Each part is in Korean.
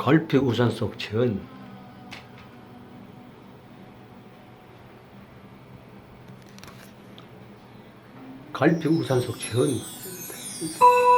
걸피 우산 속 전. 갈피 우산 속 전. 나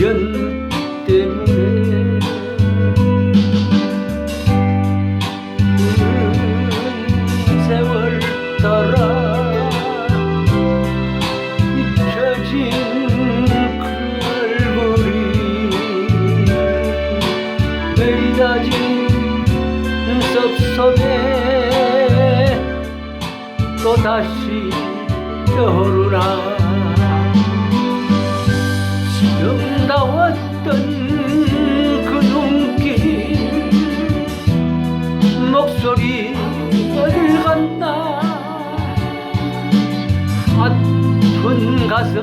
미련 때문에 음, 세월 따라 잊혀진 그 얼굴이 메이다진 섭섭해 또다시 떠오르나 정다웠던 그 눈길. 목소리 갔나? 아픈 가슴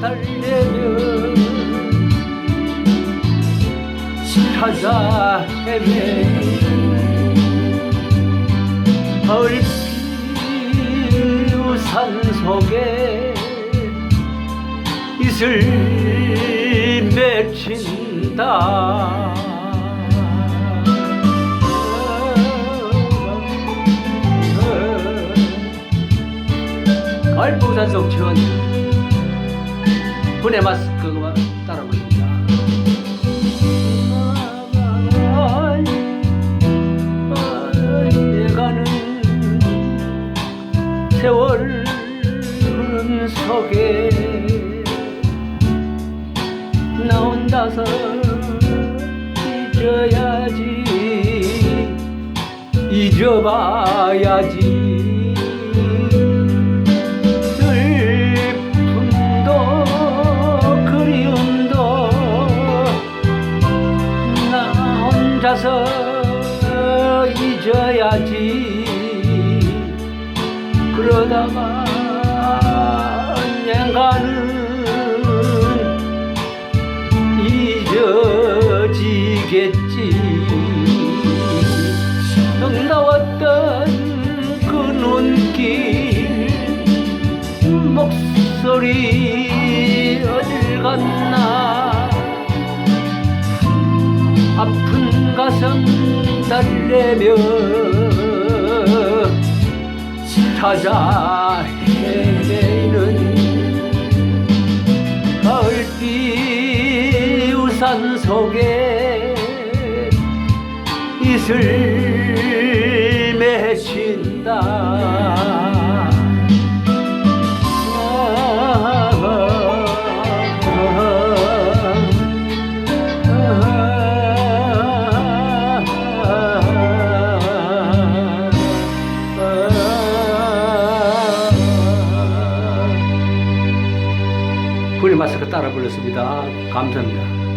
달래며 찾아 헤매는 얼핏 우산 속에 이슬 맺힌다. 갈부산 속천 분해 마스크가 따라 부릅니다. 예가는 세월 흐름 속에 나 혼자서 잊어야지. 잊어봐야지. 슬픔도 그리움도 나 혼자서 잊어야지. 그러다가 언젠가는 잊어지겠지. 정다웠던 그 눈길 목소리 어딜 갔나? 아픈 가슴 달래며 찾아 헤매는 가을비 우산 속에 이슬 맺힌다 분리 마스크 따라 불렀습니다. 감사합니다.